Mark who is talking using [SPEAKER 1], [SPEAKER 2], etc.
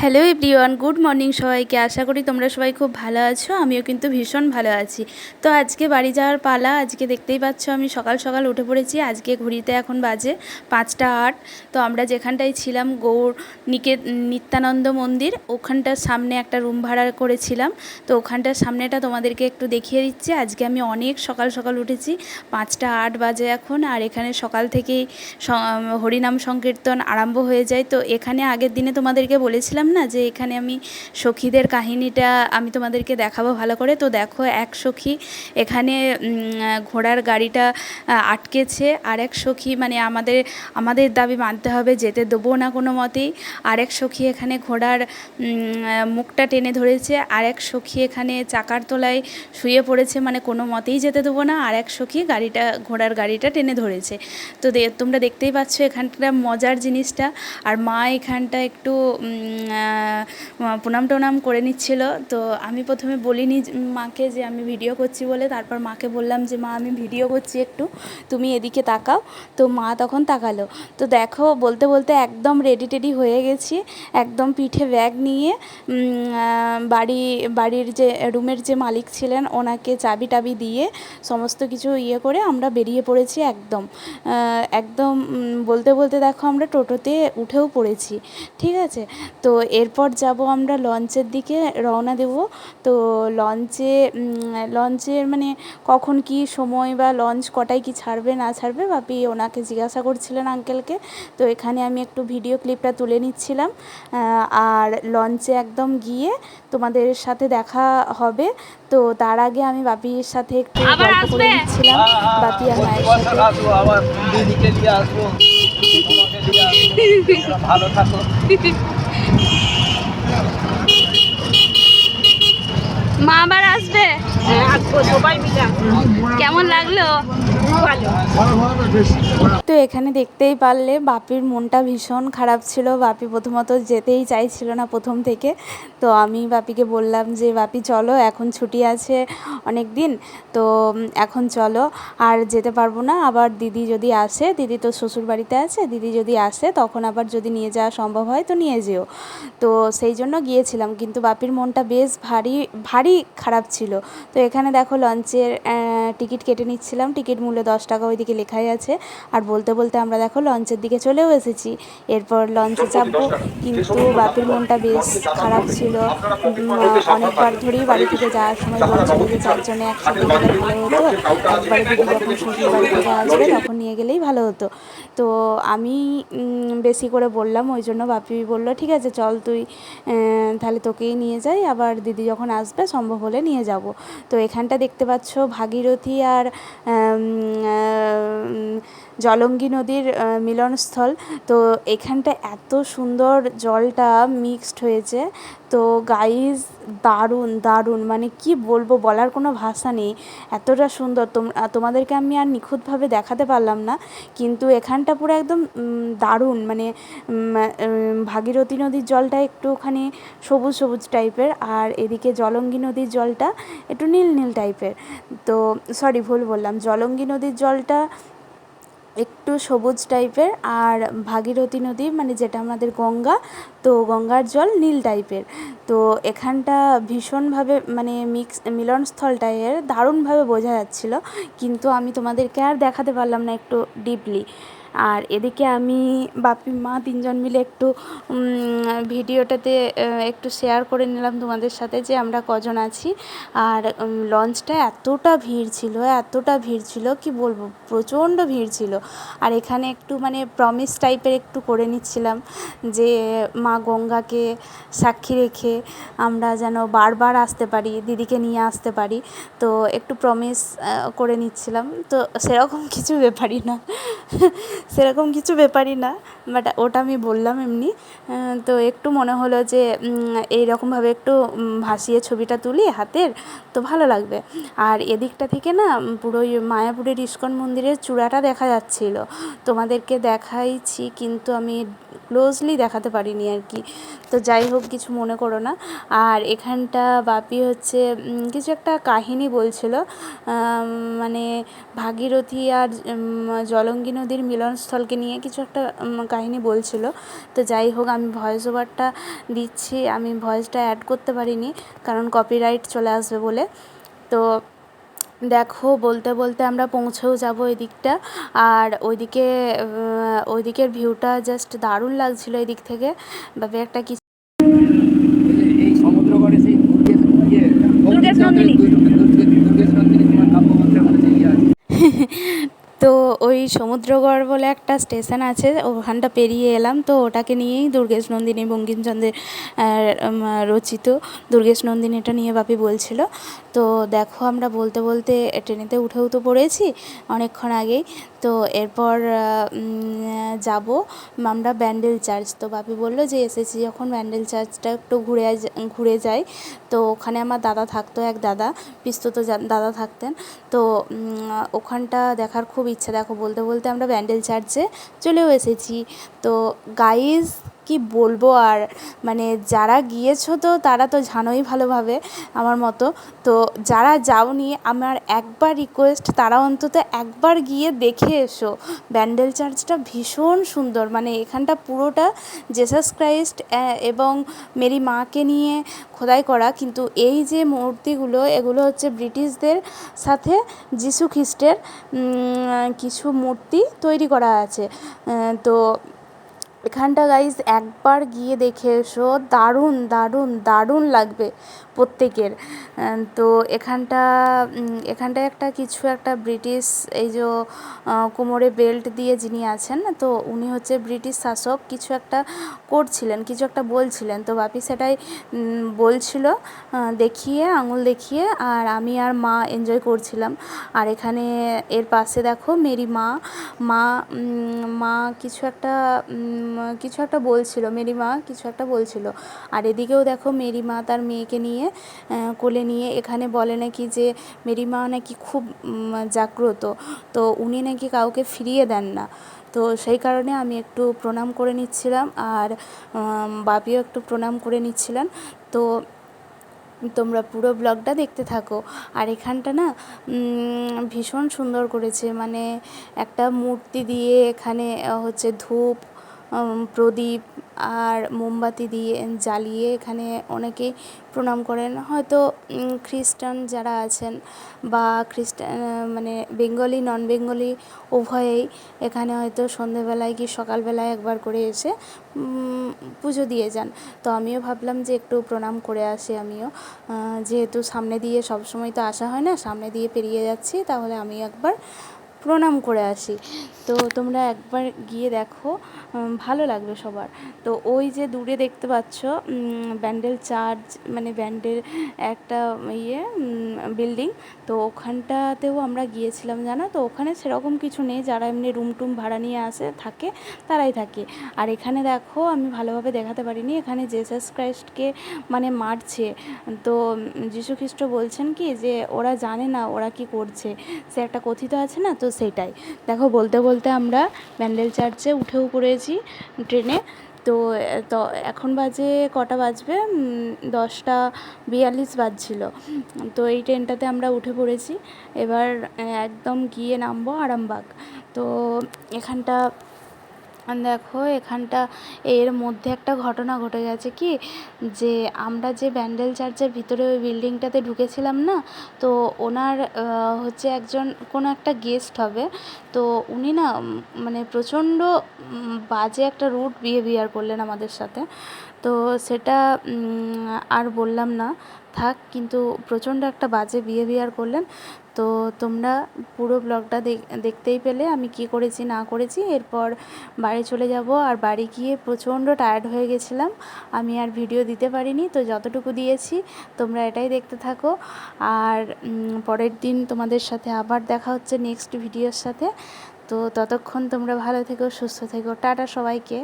[SPEAKER 1] Hello everyone good morning সবাইকে। আশা করি তোমরা সবাই খুব ভালো আছো, আমিও কিন্তু ভীষণ ভালো আছি। তো আজকে বাড়ি যাওয়ার পালা, আজকে দেখতেই পাচ্ছ আমি সকাল সকাল উঠে পড়েছি, আজকে ঘড়িতে এখন বাজে পাঁচটা আট। তো আমরা যেখানটায় ছিলাম গৌর নিকে নিত্যানন্দ মন্দির, ওখানটার সামনে একটা রুম ভাড়া করেছিলাম। তো ওখানটার সামনেটা তোমাদেরকে একটু দেখিয়ে দিচ্ছি। আজকে আমি অনেক সকাল সকাল উঠেছি, পাঁচটা আট বাজে এখন, আর এখানে সকাল থেকেই হরিনাম সংকীর্তন আরম্ভ হয়ে যায়। তো এখানে আগের দিনে তোমাদেরকে বলেছিলাম না যে এখানে আমি সখীদের কাহিনীটা আমি তোমাদেরকে দেখাবো ভালো করে। তো দেখো এক সখী এখানে ঘোড়ার গাড়িটা আটকেছে। আর এক সখী মানে আমাদের আমাদের দাবি মানতে হবে যেতে দেবো না কোনো মতেই। আর এক সখী এখানে ঘোড়ার মুখটা টেনে ধরেছে। আর এক সখী এখানে চাকার তলায় শুয়ে পড়েছে মানে কোনো মতেই যেতে দেবো না। আর এক সখী গাড়িটা, ঘোড়ার গাড়িটা টেনে ধরেছে। তো তোমরা দেখতেই পাচ্ছ এখানটা মজার জিনিসটা। আর মা এখানটা একটু প্রণাম টনাম করে নিচ্ছিল। তো আমি প্রথমে বলিনি মাকে যে আমি ভিডিও করছি বলে, তারপর মাকে বললাম যে, মা, আমি ভিডিও করছি একটু, তুমি এদিকে তাকাও। তো মা তখন তাকালো। তো দেখো, বলতে বলতে একদম রেডি টেডি হয়ে গেছি, একদম পিঠে ব্যাগ নিয়ে বাড়ি, বাড়ির যে, রুমের যে মালিক ছিলেন, ওনাকে চাবি টাবি দিয়ে সমস্ত কিছু ইয়ে করে আমরা বেরিয়ে পড়েছি একদম। একদম বলতে বলতে দেখো, আমরা টোটোতে উঠেও পড়েছি, ঠিক আছে? তো এরপর যাব আমরা লঞ্চের দিকে রওনা দেব। তো লঞ্চে লঞ্চের মানে কখন কি সময় বা লঞ্চ কটায় কি ছাড়বে না ছাড়বে বাপি ওনাকে জিজ্ঞাসা করছিলেন আঙ্কেলকে তো এখানে আমি একটু ভিডিও ক্লিপটা তুলে নিচ্ছিলাম। আর লঞ্চে একদম গিয়ে তোমাদের সাথে দেখা হবে। তো তার আগে আমি বাপির সাথে একটু গল্প করে নিচ্ছিলাম বাপি আর মায়ের সাথে।
[SPEAKER 2] আসব। আবার দিদিকে দিয়ে আসব তোমাকে দিয়ে আসব তোমরা ভালো থাকো
[SPEAKER 1] মা আবার আসবে? কেমন লাগল? তো এখানে দেখতেই পারলে বাপির মনটা ভীষণ খারাপ ছিল। বাপি প্রথমত যেতেই চাইছিল না প্রথম থেকে। তো আমি বাপিকে বললাম যে বাপি চলো এখন ছুটি আছে অনেক দিন তো এখন চলো। আর যেতে পারব না আবার দিদি যদি আসে দিদি তো শ্বশুর বাড়িতে আছে দিদি যদি আসে তখন আবার যদি নিয়ে যাওয়া সম্ভব হয় তো নিয়ে যেও। তো সেই জন্য গিয়েছিলাম কিন্তু বাপির মনটা বেশ ভারী ভারী খারাপ ছিল। তো এখানে দেখো লঞ্চের টিকিট কেটে নিচ্ছিলাম। টিকিট মূল্য দশ টাকা ওইদিকে লেখাই আছে। আর বলতে বলতে আমরা দেখো লঞ্চের দিকে চলেও এসেছি। এরপর লঞ্চে চাপবো কিন্তু বাপের মনটা বেশ খারাপ ছিল। অনেকবার ধরেই বাড়ি থেকে যাওয়ার সময় বলছিল যে চারজনে একসাথে গেলে ভালো হতো। একবারে দিদি যখন শ্বশুর বাড়ি থেকে আসবে তখন নিয়ে গেলেই ভালো হতো। তো আমি বেশি করে বললাম, ওই জন্য বাপি বলল, ঠিক আছে, চল তুই তাহলে তোকেই নিয়ে যাই, আবার দিদি যখন আসবে, সম্ভব হলে নিয়ে যাব। তো এখানটা দেখতে পাচ্ছ ভাগীরথী আর জলঙ্গি নদীর মিলনস্থল। তো এখানটা এত সুন্দর জলটা মিক্সড হয়েছে। তো গাইজ দারুণ দারুণ। মানে কি বলব, বলার কোনো ভাষা নেই। এতটা সুন্দর। তোম তোমাদেরকে আমি আর নিখুঁতভাবে দেখাতে পারলাম না। কিন্তু এখানটা পুরো একদম দারুণ। মানে ভাগীরথী নদীর জলটা একটুখানি সবুজ সবুজ টাইপের। আর এদিকে জলঙ্গি নদীর জলটা একটু নীল নীল টাইপের। তো সরি ভুল বললাম। জলঙ্গি নদীর জলটা একটু সবুজ টাইপের আর ভাগীরথী নদী মানে যেটা আমাদের গঙ্গা তো গঙ্গার জল নীল টাইপের তো এখানটা ভীষণভাবে মানে মিক্স মিলনস্থলটা এর দারুণভাবে বোঝা যাচ্ছিল। কিন্তু আমি তোমাদেরকে আর দেখাতে পারলাম না একটু ডিপলি আর এদিকে আমি বাপি, মা তিনজন মিলে একটু ভিডিওটাতে একটু শেয়ার করে নিলাম তোমাদের সাথে যে আমরা কজন আছি। আর লঞ্চটা এতটা ভিড় ছিল, এতটা ভিড় ছিল কি বলব, প্রচণ্ড ভিড় ছিল। আর এখানে একটু মানে প্রমিস টাইপের একটু করে নিচ্ছিলাম যে, মা গঙ্গাকে সাক্ষী রেখে আমরা যেন বারবার আসতে পারি দিদিকে নিয়ে আসতে পারি। তো একটু প্রমিস করে নিচ্ছিলাম। তো সেরকম কিছু ব্যাপারই না। সেরকম কিছু ব্যাপারই না। বাট ওটা আমি বললাম এমনি। তো একটু মনে হলো যে উম, এইরকমভাবে একটু ভাসিয়ে ছবিটা তুলি হাতের তো ভালো লাগবে। আর এদিকটা থেকে না পুরো মায়াপুরের ইস্কন মন্দিরের চূড়াটা দেখা যাচ্ছিল। তোমাদেরকে দেখাইছি কিন্তু আমি ক্লোজলি দেখাতে পারিনি আর কি। তো যাই হোক, কিছু মনে করো না। আর এখানটা বাপি হচ্ছে কিছু একটা কাহিনী বলছিল। মানে ভাগীরথী আর জলঙ্গি নদীর মিলনস্থলকে নিয়ে কিছু একটা কাহিনী বলছিল। তো যাই হোক, আমি ভয়েস ওভারটা দিচ্ছি। আমি ভয়েসটা অ্যাড করতে পারিনি, কারণ কপিরাইট চলে আসবে বলে। তো দেখো, বলতে বলতে আমরা পৌঁছেও যাব দিকটা আর ওইদিকে ওইদিকের ভিউটা জাস্ট দারুণ লাগছিল এই দিক থেকে। ভাবে একটা কিছু
[SPEAKER 2] এই সমুদ্রগড়ে সেই দুর্গেশ ইয়ে
[SPEAKER 3] দুর্গেশ নন্দিনী।
[SPEAKER 2] দুর্গেশ দুর্গেশ নন্দিনী তোমার কাব্যগ্রন্থের মধ্যে ইয়ে আছে
[SPEAKER 1] তো ওই সমুদ্রগড় বলে একটা স্টেশন আছে, ওখানটা পেরিয়ে এলাম। তো ওটাকে নিয়েই দুর্গেশ নন্দিনী বঙ্কিমচন্দ্রের রচিত দুর্গেশ নন্দিনীটা নিয়ে বাপি বলছিল। তো দেখো আমরা বলতে বলতে ট্রেনেতে উঠেও তো পড়েছি অনেকক্ষণ আগেই। তো এরপর যাব আমরা ব্যান্ডেল চার্চ। তো বাপি বলল যে এসেছি যখন ব্যান্ডেল চার্চটা একটু ঘুরে ঘুরে যাই। তো ওখানে আমার দাদা থাকতো, এক দাদা পিস্তুত দাদা থাকতেন। তো ওখানটা দেখার খুব ইচ্ছা, দেখো, বলতে বলতে আমরা ব্যান্ডেল চার্চে চলেও এসেছি। তো গাইজ কি বলব? আর মানে যারা গিয়েছো তো তারা তো জানোই ভালোভাবে আমার মতো। তো যারা যাওনি, আমার একবার রিকোয়েস্ট তারা অন্তত একবার গিয়ে দেখে এসো। ব্যান্ডেল চার্চটা ভীষণ সুন্দর। মানে এখানটা পুরোটা জেসাস ক্রাইস্ট এবং মেরি মাকে নিয়ে খোদাই করা। কিন্তু এই যে মূর্তিগুলো, এগুলো হচ্ছে ব্রিটিশদের সাথে যিশু খ্রিস্টের কিছু মূর্তি তৈরি করা আছে। তো এখানটা গাইজ একবার গিয়ে দেখে এসো দারুণ দারুণ দারুণ লাগবে। প্রত্যেকের। তো এখানটা এখানটায় একটা কিছু একটা ব্রিটিশ, এই যে কোমরে বেল্ট দিয়ে যিনি আছেন, তো উনি হচ্ছে ব্রিটিশ শাসক, কিছু একটা করছিলেন, কিছু একটা বলছিলেন। তো বাপি সেটাই বলছিল দেখিয়ে, আঙুল দেখিয়ে, আর আমি আর মা এনজয় করছিলাম। আর এখানে, এর পাশে দেখো, মেরি মা মা মা কিছু একটা কিছু একটা বলছিল, মেরি মা কিছু একটা বলছিল। আর এদিকেও দেখো, মেরি মা তার মেয়েকে নিয়ে কোলে নিয়ে এখানে বলে নাকি যে মেরি মা নাকি খুব জাগ্রত। তো উনি নাকি কাউকে ফিরিয়ে দেন না। তো সেই কারণে আমি একটু প্রণাম করে নিচ্ছিলাম আর বাপিও একটু প্রণাম করে নিচ্ছিলেন। তো তোমরা পুরো ব্লগটা দেখতে থাকো। আর এখানটা না ভীষণ সুন্দর করেছে। মানে একটা মূর্তি দিয়ে এখানে হচ্ছে ধূপ প্রদীপ আর মোমবাতি দিয়ে জ্বালিয়ে এখানে অনেকেই প্রণাম করেন। হয়তো খ্রিস্টান যারা আছেন বা খ্রিস্টান মানে বেঙ্গলি নন বেঙ্গলি উভয়েই এখানে হয়তো সন্ধেবেলায় কি সকালবেলায় একবার করে এসে পুজো দিয়ে যান। তো আমিও ভাবলাম যে একটু প্রণাম করে আসি আমিও। যেহেতু সামনে দিয়ে সবসময় তো আসা হয় না, সামনে দিয়ে পেরিয়ে যাচ্ছি, তাহলে আমি একবার প্রণাম করে আসি। তো তোমরা একবার গিয়ে দেখো ভালো লাগবে সবার। তো ওই যে দূরে দেখতে পাচ্ছ ব্যান্ডেল চার্চ মানে ব্যান্ডেল একটা ইয়ে বিল্ডিং। তো ওখানটাতেও আমরা গিয়েছিলাম, জানো? তো ওখানে সেরকম কিছু নেই, যারা এমনি রুম টুম ভাড়া নিয়ে আসে, থাকে, তারাই থাকে। আর এখানে দেখো, আমি ভালোভাবে দেখাতে পারিনি, এখানে জেসাস ক্রাইস্টকে মানে মারছে। তো যীশু খ্রিস্ট বলছেন কি যে, ওরা জানে না ওরা কি করছে। সে একটা কথিত আছে না, তো সেটাই। দেখো, বলতে বলতে আমরা ব্যান্ডেল চার্চে উঠেও পড়েছি ট্রেনে। তো তো এখন বাজে কটা বাজবে? দশটা বিয়াল্লিশ বাজছিল। তো এই ট্রেনটাতে আমরা উঠে পড়েছি। এবার একদম গিয়ে নামবো আরামবাগ। তো, এখানটা দেখো, এখানটা এর মধ্যে একটা ঘটনা ঘটে গেছে কি? যে আমরা যে ব্যান্ডেল চার্চের ভিতরে ওই বিল্ডিংটাতে ঢুকেছিলাম না, তো ওনার হচ্ছে একজন, কোনো একটা গেস্ট হবে, তো উনি না মানে প্রচণ্ড বাজে একটা রুট বিহেভিয়ার করলেন আমাদের সাথে। তো সেটা আর বললাম না, থাক, কিন্তু প্রচণ্ড একটা বাজে বিহেভিয়ার করলেন। তো তোমরা পুরো ব্লগটা দেখতেই পেলে, আমি কি করেছি, না করেছি, এরপর বাড়ি চলে যাব। আর বাড়ি গিয়ে প্রচণ্ড টায়ার্ড হয়ে গেছিলাম, আমি আর ভিডিও দিতে পারিনি, তো যতটুকু দিয়েছি, তোমরা এটাই দেখতে থাকো। আর পরের দিন তোমাদের সাথে আবার দেখা হচ্ছে নেক্সট ভিডিওর সাথে। তো ততক্ষণ তোমরা ভালো থেকো, সুস্থ থেকো। টাটা সবাইকে।